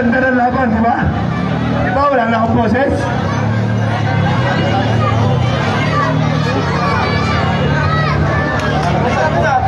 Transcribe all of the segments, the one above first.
ganda ng laban, di ba? Di ba, wala na akong boses? Rest,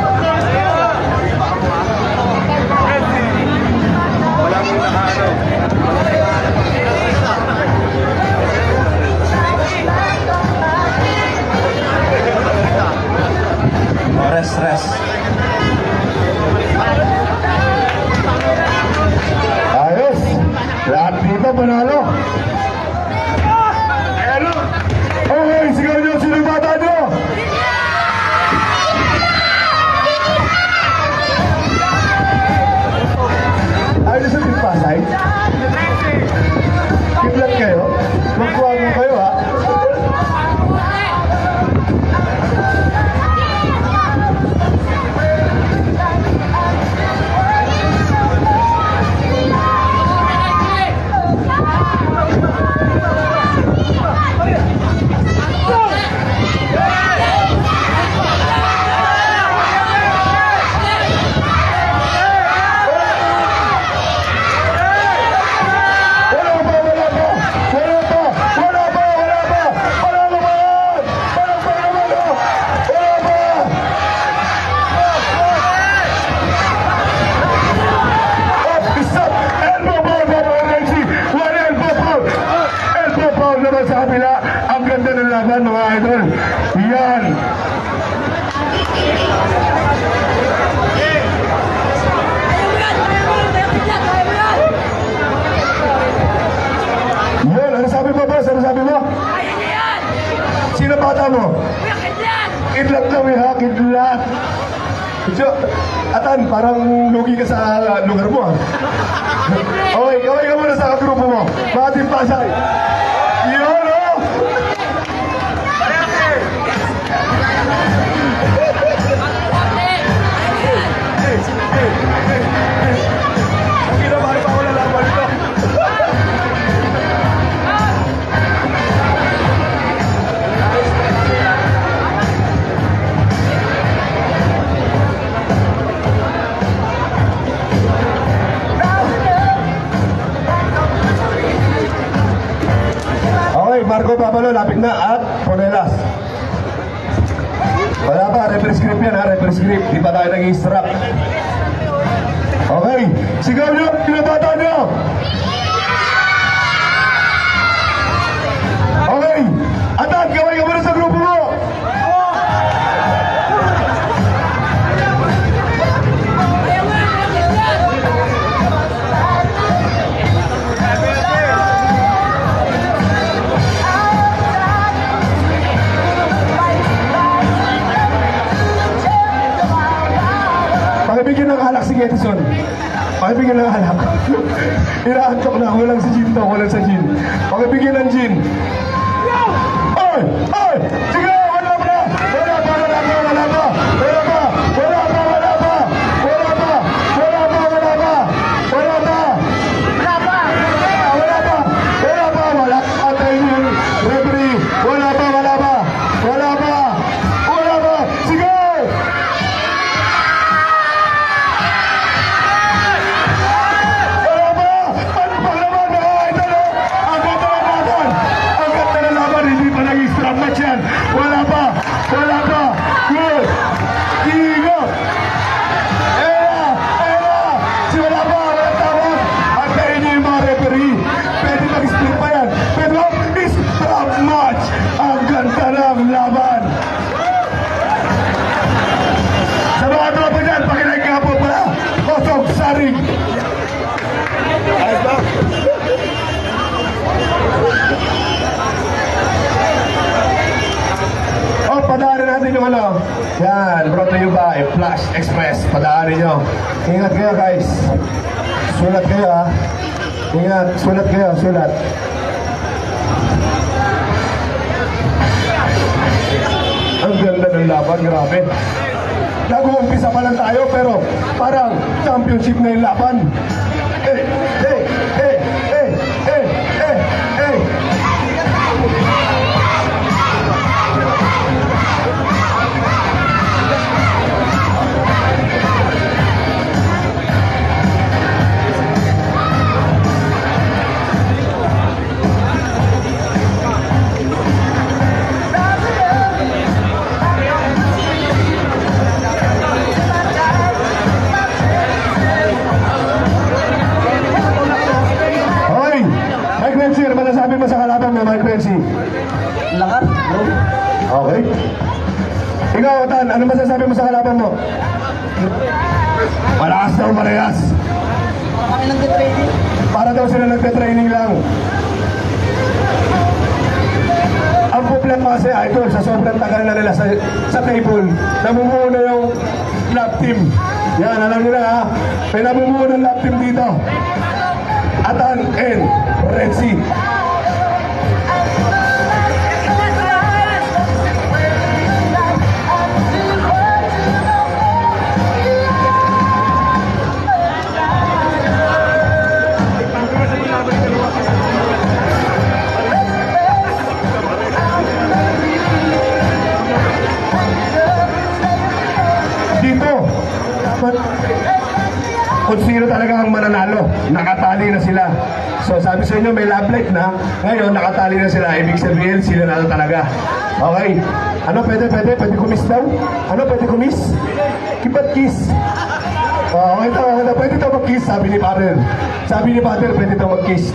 sa kabila. Ang ganda ng laban, mga idol. Yan! Yan, ano sabi mo, boss? Ano sabi mo? Sino bata mo? Kidlat lang eh ha, kidlat. So, Atan, parang lugi ka sa lugar mo ah. Okay, kaway ka muna sa grupo mo. Mating Pasay. Marco Papalo, lapit na at Ponelas. Wala pa, referee script yan ha, referee script. Di pa tayo naging strap. Okay, sigaw nyo! Henson. Okay, bigyan ng alak. Inaantok na, walang sa gin to, walang sa gin. Okay, bigyan ng gin. Oy! Oy! Sige! Flash Express. Padaanin nyo. Ingat kayo guys. Sulat kayo ha. Ingat, sulat kayo, sulat. Ang ganda ng laban, grabe. Nag-uumpisa pa lang tayo pero parang championship na yung laban. Eh, mo sa kalaban mo? Malakas daw parehas. Kami nag-training. Para daw sila nagte-training lang. Ang problema kasi, idol, sa sobrang tagal na nila sa, sa table, namumuo na yung lab team. Yan, alam nyo na ha. May namumuo ng lab team dito. Atan and Red Sea. Kung sino talaga ang mananalo, nakatali na sila. So sabi sa inyo may love life na, ngayon nakatali na sila, ibig sabihin sila na talaga. Okay, ano pwede, pwede, pwede kumis daw? Ano pwede kumis? Kipat kiss. Oh, okay daw, pwede daw mag-kiss, sabi ni Pater. Sabi ni Pater, pwede daw mag-kiss.